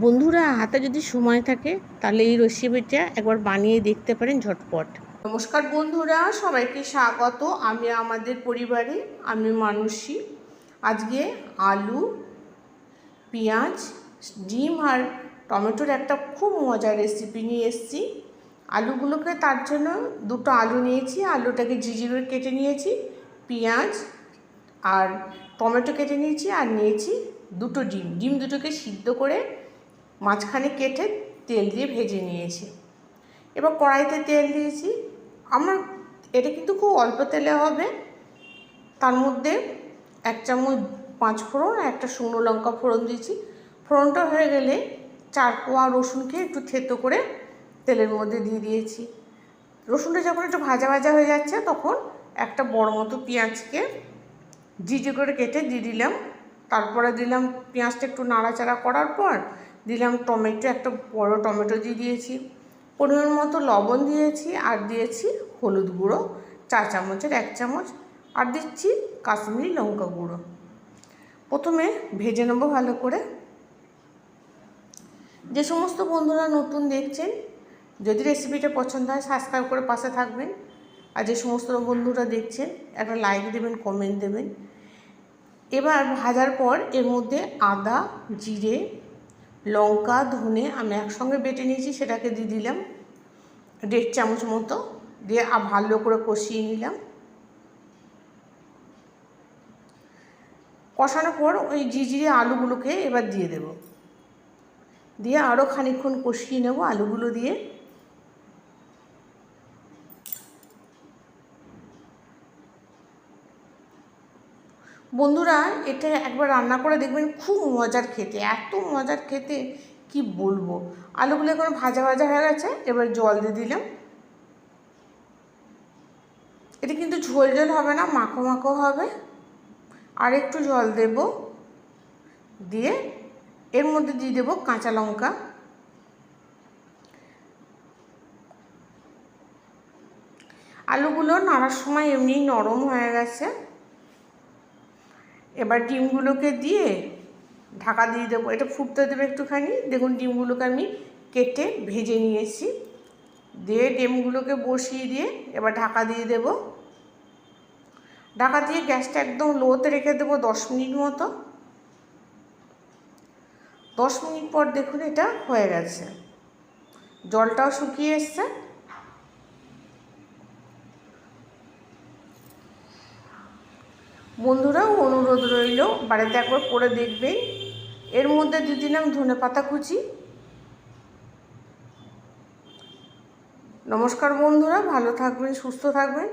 বন্ধুরা, হাতে যদি সময় থাকে, তাহলে এই রেসিপিটা একবার বানিয়ে দেখতে পারেন ঝটপট। নমস্কার বন্ধুরা, সবাইকে স্বাগত। আমি আমাদের পরিবারে, আমি মানুষই আজকে আলু, পেঁয়াজ, ডিম আর টমেটোর একটা খুব মজার রেসিপি নিয়ে এসেছি। আলুগুলোকে তার জন্য দুটো আলু নিয়েছি। আলুটাকে ঝিঝি কেটে নিয়েছি, পেঁয়াজ আর টমেটো কেটে নিয়েছি আর নিয়েছি দুটো ডিম। ডিম দুটোকে সিদ্ধ করে মাঝখানে কেটে তেল দিয়ে ভেজে নিয়েছি। এবার কড়াইতে তেল দিয়েছি। আমার এটা কিন্তু খুব অল্প তেলে হবে। তার মধ্যে এক চামচ পাঁচ ফোড়ন আর একটা শুকনো লঙ্কা ফোড়ন দিয়েছি। ফোড়নটা হয়ে গেলে চার কোয়া রসুনকে একটু থেতো করে তেলের মধ্যে দিয়ে দিয়েছি। রসুনটা যখন একটু ভাজা ভাজা হয়ে যাচ্ছে, তখন একটা বড় মতো পেঁয়াজকে জিজি করে কেটে দিয়ে দিলাম। তারপরে দিলাম পেঁয়াজটা একটু নাড়াচাড়া করার পর দিলাম টমেটো, একটা বড় টমেটো দিয়ে দিয়েছি। পরিমাণ মতো লবণ দিয়েছি আর দিয়েছি হলুদ গুঁড়ো, চা চামচের এক চামচ, আর দিচ্ছি কাশ্মীরি লঙ্কা গুঁড়ো। প্রথমে ভেজে নেব ভালো করে। যে সমস্ত বন্ধুরা নতুন দেখছেন, যদি রেসিপিটা পছন্দ হয় সাবস্ক্রাইব করে পাশে থাকবেন। আর যে সমস্ত বন্ধুরা দেখছেন, একটা লাইক দেবেন কমেন্ট দেবেন। এবার ভাজার পর এর মধ্যে আদা, জিরে লঙ্কা, ধনে, আমি একসঙ্গে বেটে নিয়েছি, সেটাকে দিয়ে দিলাম। দেড় চামচ মতো দিয়ে আর ভালো করে কষিয়ে নিলাম। কষানোর পর ওই জিজিরে আলুগুলোকে এবার দিয়ে দেব। দিয়ে আরও খানিক্ষণ কষিয়ে নেব আলুগুলো দিয়ে। বন্ধুরা, এটা একবার রান্না করে দেখবেন, খুব মজার খেতে, এত মজার খেতে, কি বলব? আলুগুলো এখন ভাজা ভাজা হয়ে গেছে, এবার জল দিয়ে দিলাম। এটা কিন্তু ঝোল ঝোল হবে না, মাখো মাখো হবে। আর একটু জল দেব, দিয়ে এর মধ্যে দিয়ে দেবো কাঁচা লঙ্কা। আলুগুলো নাড়ার সময় এমনি নরম হয়ে গেছে। এবার ডিমগুলোকে দিয়ে ঢাকা দিয়ে দেবো। এটা ফুটতে দেবে একটুখানি। দেখুন, ডিমগুলোকে আমি কেটে ভেজে নিয়েছি। দিয়ে ডিমগুলোকে বসিয়ে দিয়ে এবার ঢাকা দিয়ে দেব। ঢাকা দিয়ে গ্যাসটা একদম লোতে রেখে দেবো দশ মিনিট মতো। দশ মিনিট পর দেখুন, এটা হয়ে গেছে। জলটাও শুকিয়ে এসছে। বন্ধুরা অনুরোধ রইল, বাড়িতে একবার করে দেখবেন। এর মধ্যে দিয়ে দিলাম ধনে পাতা কুচি। নমস্কার বন্ধুরা, ভালো থাকবেন, সুস্থ থাকবেন।